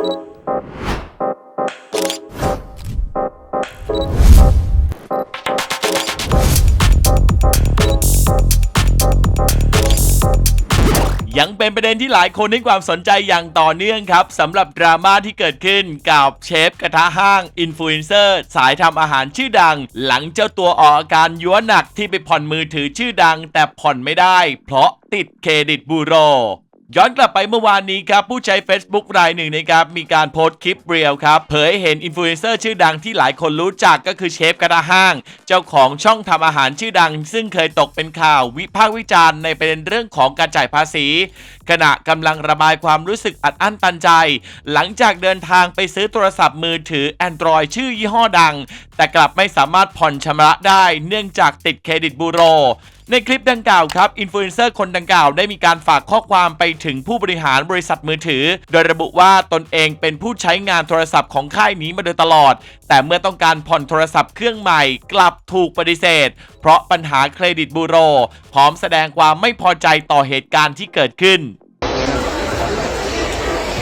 ยังเป็นประเด็นที่หลายคนให้ความสนใจอย่างต่อเนื่องครับสำหรับดราม่าที่เกิดขึ้นกับเชฟกระทะห้างอินฟลูเอนเซอร์สายทำอาหารชื่อดัง หลังเจ้าตัวออกอาการยัวหนักที่ไปผ่อนมือถือชื่อดัง แต่ผ่อนไม่ได้ เพราะติดเครดิตบูโร ย้อนกลับไปเมื่อวานนี้ครับ ผู้ใช้ Facebook รายหนึ่งนะครับ มีการโพสต์คลิปเรียลครับ เผยเห็นอินฟลูเอนเซอร์ชื่อดังที่หลายคนรู้จักก็คือเชฟกระห้าง เจ้าของช่องทำอาหารชื่อดัง ซึ่งเคยตกเป็นข่าววิพากษ์วิจารณ์ในประเด็นเรื่องของการจ่ายภาษี ขณะกำลังระบายความรู้สึกอัดอั้นตันใจ หลังจากเดินทางไปซื้อโทรศัพท์มือถือ Android ชื่อยี่ห้อดัง แต่กลับไม่สามารถผ่อนชำระได้ เนื่องจากติดเครดิตบูโร ในคลิปดังกล่าวครับอินฟลูเอนเซอร์คนดังกล่าวได้มีการฝากข้อความไปถึงผู้บริหารบริษัทมือถือ โดยระบุว่าตนเองเป็นผู้ใช้งานโทรศัพท์ของค่ายนี้มาโดยตลอด แต่เมื่อต้องการผ่อนโทรศัพท์เครื่องใหม่กลับถูกปฏิเสธ เพราะปัญหาเครดิตบูโร พร้อมแสดงความไม่พอใจต่อเหตุการณ์ที่เกิดขึ้น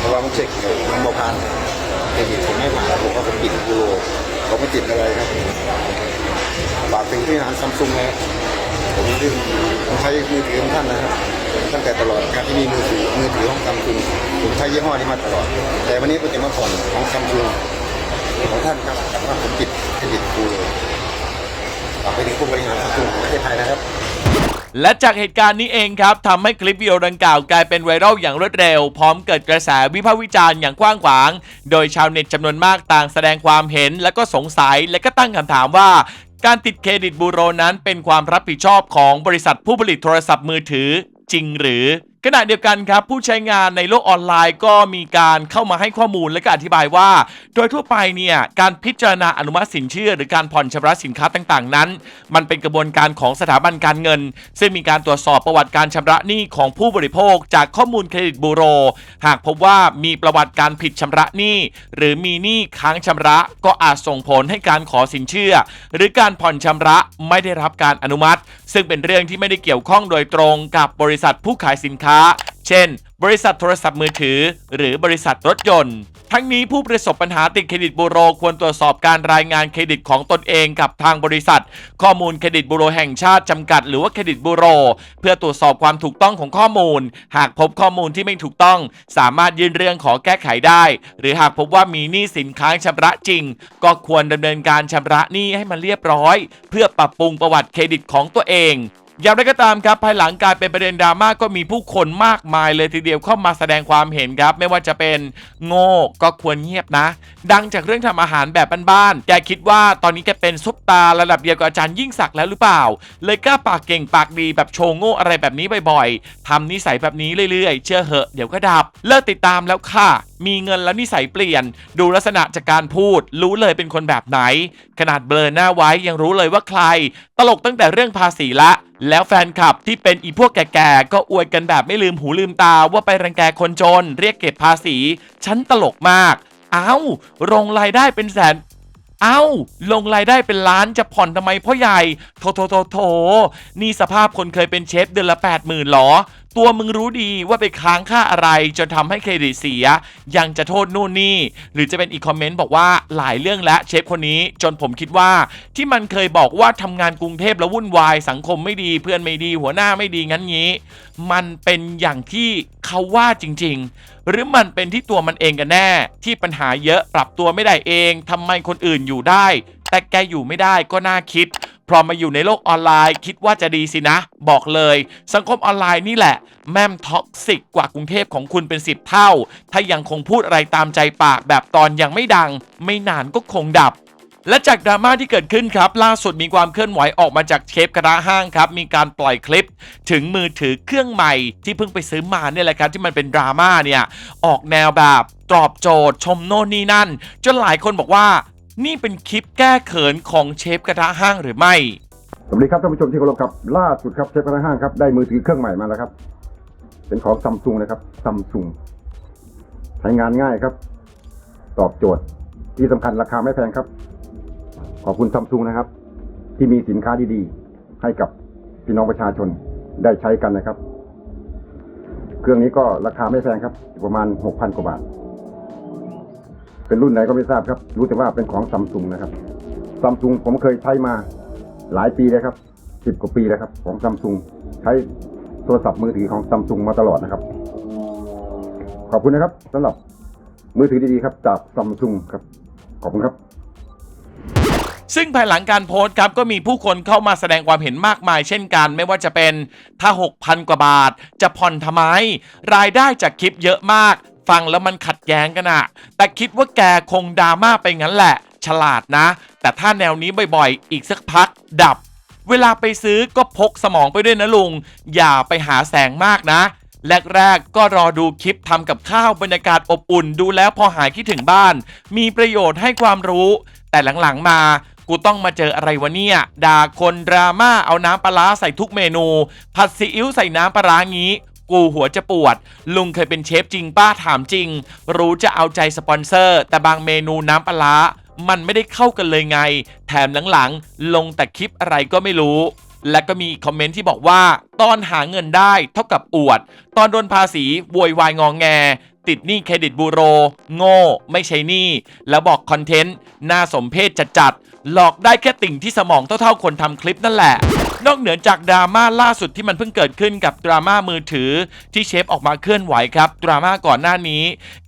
ราะว่ามันเช็คมันโมพันเครดิตผมไม่ผ่านผมก็ผมปิดกูโรเขาไม่ติดอะไรครับฝากถึงที่ร้านซัมซุงนะ มเรื่งผมใช้มือถือของท่านนะครับ ตั้งแต่ตลอดการที่มีมือถือมือถือของซัมซุงผมใช้ยี่ห้อนี้มาตลอด แต่วันนี้ผมจะมาผ่อนของซัมซุงของท่านครับแต่ว่าผมปิดเครดิตกูโรฝากไปถึงผู้บริหารซัมซุงของประเทศไทยนะครับและจากเหตุการณ์นี้เองครับทำให้คลิปวิดีโอดังกล่าวกลายเป็นไวรัลอย่างรวดเร็ว พร้อมเกิดกระแสวิพากษ์วิจารณ์อย่างกว้างขวาง โดยชาวเน็ตจำนวนมากต่างแสดงความเห็นและก็สงสัยและก็ตั้งคำถามว่า การติดเครดิตบูโรนั้นเป็นความรับผิดชอบของบริษัทผู้ผลิตโทรศัพท์มือถือจริงหรือ ขณะเดียวกันครับผู้ใช้งานในโลกออนไลน์ก็มีการเข้ามาให้ข้อมูลและก็อธิบายว่า โดยทั่วไปเนี่ยการพิจารณาอนุมัติสินเชื่อ หรือการผ่อนชำระสินค้าต่างๆ นั้น มันเป็นกระบวนการของสถาบันการเงิน ซึ่งมีการตรวจสอบประวัติการชำระหนี้ของผู้บริโภค จากข้อมูลเครดิตบูโร หากพบว่ามีประวัติการผิดชำระหนี้หรือมีหนี้ค้างชำระ ก็อาจส่งผลให้การขอสินเชื่อ หรือการผ่อนชำระไม่ได้รับการอนุมัติ ซึ่งเป็นเรื่องที่ไม่ได้เกี่ยวข้องโดยตรงกับบริษัทผู้ขายสินค้าเช่น บริษัทโทรศัพท์มือถือ หรือบริษัทรถยนต์ ทั้งนี้ผู้ประสบปัญหาติดเครดิตบูโรควรตรวจสอบการรายงานเครดิตของตนเองกับทางบริษัท ข้อมูลเครดิตบูโรแห่งชาติจำกัดหรือว่าเครดิตบูโร เพื่อตรวจสอบความถูกต้องของข้อมูล หากพบข้อมูลที่ไม่ถูกต้อง สามารถยื่นเรื่องขอแก้ไขได้ หรือหากพบว่ามีหนี้สินค้างชำระจริง ก็ควรดำเนินการชำระหนี้ให้มันเรียบร้อย เพื่อปรับปรุงประวัติเครดิตของตัวเอง อย่างไรก็ตามครับภายหลังกายเป็นประเด็นดราม่าก็มีผู้คนมากมายเลยทีเดียวเข้ามาแสดงความเห็นครับ ไม่ว่าจะเป็นโง่ก็ควรเงียบนะ ดังจากเรื่องทำอาหารแบบบ้านๆแกคิดว่าตอนนี้แกเป็นซุปตาระดับเดียวกับอาจารย์ยิ่งศักดิ์แล้วหรือเปล่า เลยกล้าปากเก่งปากดีแบบโชว์โง่อะไรแบบนี้บ่อยๆทำนิสัยแบบนี้เรื่อยๆ เชื่อเหอะเดี๋ยวก็ดับ เลิกติดตามแล้วค่ะมีเงินแล้วนิสัยเปลี่ยน ดูลักษณะจากการพูด รู้เลยเป็นคนแบบไหน ขนาดเบลอหน้าไว้ยังรู้เลยว่าใคร ตลกตั้งแต่เรื่องภาษีละ แล้วแฟนคลับที่เป็นอีพวกแก่ๆ ก็อวยกันแบบไม่ลืมหูลืมตาว่าไปรังแกคนจน เรียกเก็บภาษีฉันตลกมาก เอ้าลงรายได้เป็นแสนเอ้า ลงรายได้เป็นล้านจะผ่อนทำไมพ่อใหญ่ โถโถโถโถนี่สภาพคนเคยเป็นเชฟเดือนละ 8 0,000หรอ ตัวมึงรู้ดีว่าไปค้างค่าอะไร จนทำให้เครดิตเสีย ยังจะโทษนู่นนี่ หรือจะเป็นอีกคอมเมนต์บอกว่าหลายเรื่องและเชฟคนนี้ จนผมคิดว่า ที่มันเคยบอกว่าทำงานกรุงเทพแล้ววุ่นวาย สังคมไม่ดีเพื่อนไม่ดี หัวหน้าไม่ดีงั้นงี้ มันเป็นอย่างที่เขาว่าจริง ๆ หรือมันเป็นที่ตัวมันเองกันแน่ ที่ปัญหาเยอะปรับตัวไม่ได้เองทำไมคนอื่นอยู่ได้ แต่แกอยู่ไม่ได้ก็น่าคิด พอมาอยู่ในโลกออนไลน์ คิดว่าจะดีสินะ บอกเลย สังคมออนไลน์นี่แหละ แม่มท็อกซิกกว่ากรุงเทพของคุณเป็น 10 เท่า ถ้ายังคงพูดอะไรตามใจปากแบบตอนยังไม่ดัง ไม่นานก็คงดับและจากดราม่าที่เกิดขึ้นครับ ล่าสุดมีความเคลื่อนไหวออกมาจากเชฟกระทะห้างครับ มีการปล่อยคลิป ถึงมือถือเครื่องใหม่ที่เพิ่งไปซื้อมาเนี่ยแหละครับ ที่มันเป็นดราม่าเนี่ย ออกแนวแบบตอบโจทย์ชมโน่นนี่นั่น จนหลายคนบอกว่า นี่เป็นคลิปแก้เขินของเชฟกระทะห้างหรือไม่ สวัสดีครับท่านผู้ชมที่เคารพครับล่าสุดครับเชฟกระทะห้างครับได้มือถือเครื่องใหม่มาแล้วครับ เป็นของซัมซุงนะครับซัมซุงใช้งานง่ายครับ ตอบโจทย์ที่สำคัญราคาไม่แพงครับ ขอบคุณซัมซุงนะครับ ที่มีสินค้าดีๆ ให้กับพี่น้องประชาชนได้ใช้กันนะครับ เครื่องนี้ก็ราคาไม่แพงครับ ประมาณหกพันกว่าบาท เป็นรุ่นไหนก็ไม่ทราบครับ รู้แต่ว่าเป็นของซัมซุงนะครับซัมซุงผมเคยใช้มาหลายปีเลยครับสิบกว่าปีแล้วครับ ของซัมซุงใช้โทรศัพท์มือถือของซัมซุงมาตลอดนะครับ ขอบคุณนะครับสำหรับมือถือดีๆครับจากซัมซุงครับ ขอบคุณครับซึ่งภายหลังการโพสต์ครับก็มีผู้คนเข้ามาแสดงความเห็นมากมายเช่นกัน ไม่ว่าจะเป็นถ้า 6,000 กว่าบาท จะผ่อนทำไม รายได้จากคลิปเยอะมาก ฟังแล้วมันขัดแย้งกันอะแต่คิดว่าแกคงดราม่าไปงั้นแหละ ฉลาดนะ แต่ถ้าแนวนี้บ่อยๆ อีกสักพักดับ เวลาไปซื้อก็พกสมองไปด้วยนะลุง อย่าไปหาแสงมากนะแรกๆ ก็รอดูคลิปทำกับข้าวบรรยากาศอบอุ่นดูแล้วพอหายคิดถึงบ้าน มีประโยชน์ให้ความรู้ แต่หลังๆมากูต้องมาเจออะไรวะเนี่ย ด่าคนดราม่าเอาน้ำปลาใส่ทุกเมนู ผัดซีอิ๊วใส่น้ำปลางี้ กูหัวจะปวด ลุงเคยเป็นเชฟจริงป้าถามจริง รู้จะเอาใจสปอนเซอร์ แต่บางเมนูน้ำปลามันไม่ได้เข้ากันเลยไง แถมหลังๆ ลงแต่คลิปอะไรก็ไม่รู้ และก็มีคอมเมนต์ที่บอกว่า ตอนหาเงินได้เท่ากับอวด ตอนโดนภาษีโวยวายงองแง ติดหนี้เครดิตบูโร โง่ ไม่ใช่หนี้ แล้วบอกคอนเทนต์ น่าสมเพชจัดๆหลอกได้แค่ติ่งที่สมองเท่าๆคนทำคลิปนั่นแหละ นอกเหนือจากดราม่าล่าสุดที่มันเพิ่งเกิดขึ้นกับดราม่ามือถือที่เชฟออกมาเคลื่อนไหวครับดราม่าก่อนหน้านี้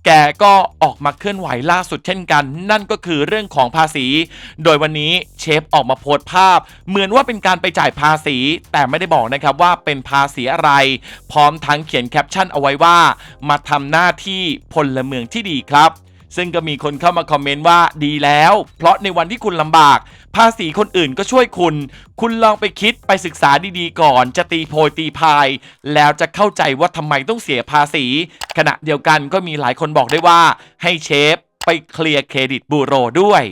แกก็ออกมาเคลื่อนไหวล่าสุดเช่นกัน นั่นก็คือเรื่องของภาษี โดยวันนี้เชฟออกมาโพสต์ภาพ เหมือนว่าเป็นการไปจ่ายภาษี แต่ไม่ได้บอกนะครับว่าเป็นภาษีอะไร พร้อมทั้งเขียนแคปชั่นเอาไว้ว่า มาทำหน้าที่พลเมืองที่ดีครับ ซึ่งก็มีคนเข้ามาคอมเมนต์ว่าดีแล้ว เพราะในวันที่คุณลำบาก ภาษีคนอื่นก็ช่วยคุณ คุณลองไปคิดไปศึกษาดีๆก่อน จะตีโพยตีพาย แล้วจะเข้าใจว่าทำไมต้องเสียภาษี ขณะเดียวกันก็มีหลายคนบอกได้ว่า ให้เชฟไปเคลียร์เครดิตบูโรด้วย